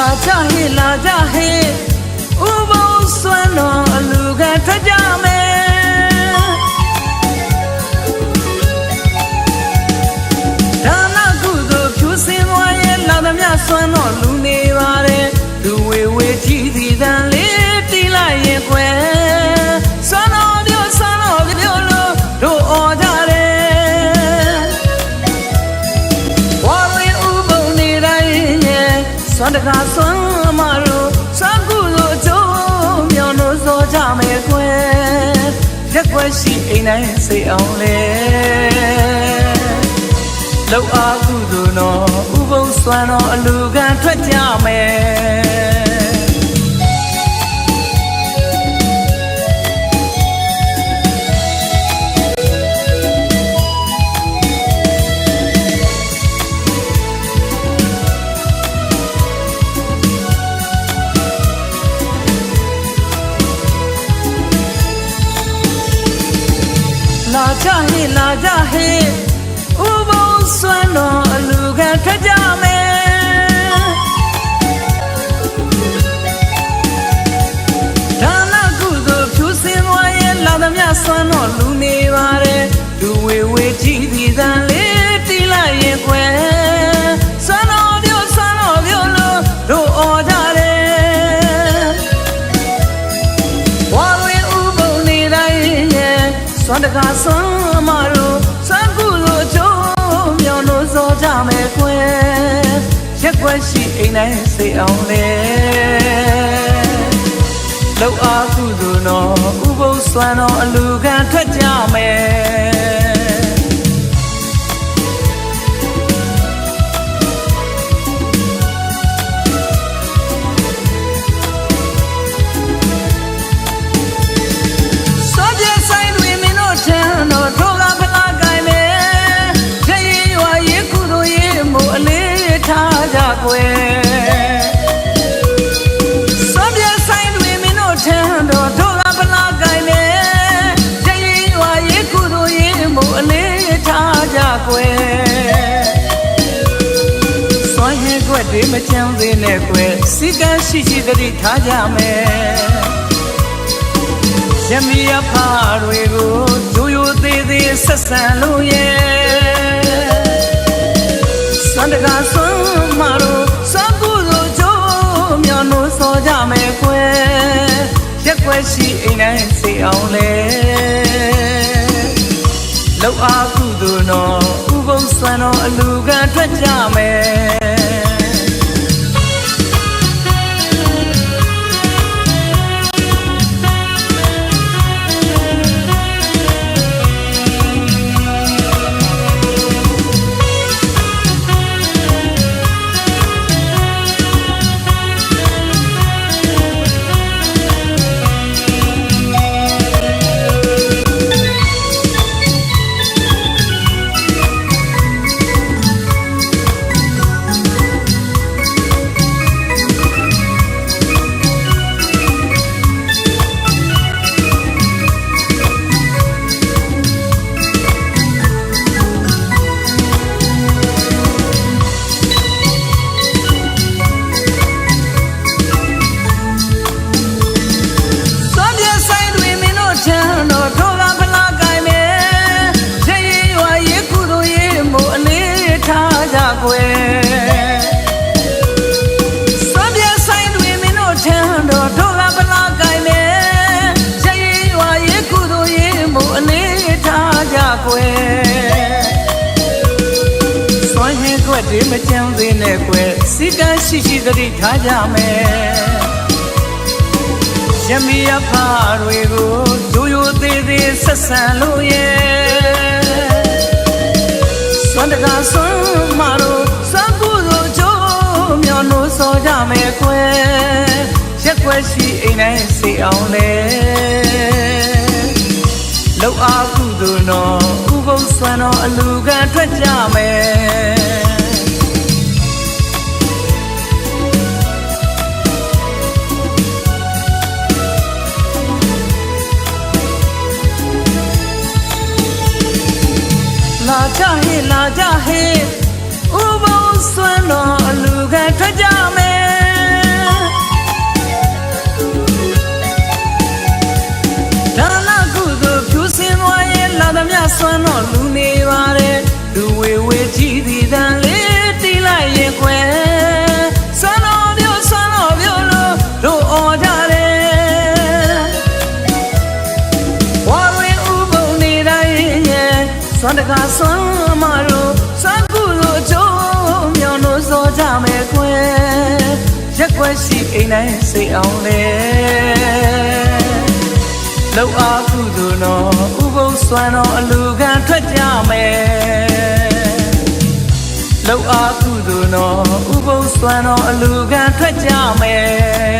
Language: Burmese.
ကြဟေးလာကြဟေးဥပုံစွမ်းတော်အလူကထွက်ကြမယ်ဒါနကုသိုလ်ဖြူစင်သွားရဲ့လာသမျှစွမ်းတော်လူနေ တကားစွမ်းမလို့စွမ်းကုလို့အကျိုးမြောင်လို့စောကြမယ်ကွယ်ရက်ွက်ရှိအိမ်တိုင်းစိတ်အောင်လေလောက်အားကုသိုလ်တော်ဥပုံစွမ်းတော်အလူခံထွက်ကြမယ် လာကြဟေးလာကြဟေးဥပုံစွမ်းတော်အလူခံထွက်ကြမယ် တကားစွမ်းမလို့စွမ်းကုလို့ကြုံမြောင်လို့စောကြမယ်ကွယ်ရက်ွက်ရှိအိမ်တိုင်းစိတ်အောင်လေလောက်အားကုသိုလ်တော်ဥပုပ်စွမ်းတော်အလူခံထွက်ကြမယ် ထားကြကွယ်စွမ်းဟဲကွက်တွေမချမ်းသေးနဲ့ကွယ်စီကံရှိရှိသတိထားကြမယ်ရမီရဖားတွေကိုဒူယိုသေးသေးဆက်ဆံလို့ရဲ့စန္ဒကဆွမ်းမတို့စံကူတို့ကြိုးမြောင်လို့စောကြမယ်ကွယ်ရက်ွက်ရှိအိမ်တိုင်းစီအောင်လေလောက်အားကု သိုလ်တော်ဥပုံဆွမ်းတော်အလူကထွက်ကြမယ် စွမ်းဟင်းကွက်တွေမချမ်းသေးနဲ့ကွယ်စီကံရှိရှိသတိထားကြမယ်ရမီရဖားတွေကိုဒူယိုသေးသေးဆက်ဆံလို့ရဲ့စွမ်းတကားစွမ်းမတို့စံကူတို့ကြိုးမြောင်လို့စောကြမယ်ကွယ်ရက်ွက်ရှိအိမ်တိုင်းစီအောင်လေလော က်အားကုသိုလ်တော်ဥပုပ်စွမ်းတော်အလူကထွက်ကြမယ်လာကြဟေးလာကြဟေးဥပုံစွမ်းတော်အလူခံထွက်ကြမ လာသမျှစွမ်းတော့လူနေပါတယ်လူဝေဝေကြည်သည်တန်လေးတီးလိုက်ရင်ခွဲစွမ်းတော်မျိုးစွမ်းတော်မျိုးလို့တို့အော်ကြတယ်ဝါရင်ဥပုံနေတိုင်းရဲ့စွမ်းတကားစွမ်းမတို့စွမ်းကုလို့အကျိုးမြောင်လို့စောကြမယ်ခွဲရက်ွက်ရှိအိမ်တိုင်းစိတ်အောင်လေ လောက်အားကုသိုလ်တော်ဥပုပ်စွမ်းတော်အလူခံထွက်ကြမယ်လောက်အားကုသိုလ်တော်ဥပုပ်စွမ်းတော်အလူခံထွက်ကြမယ်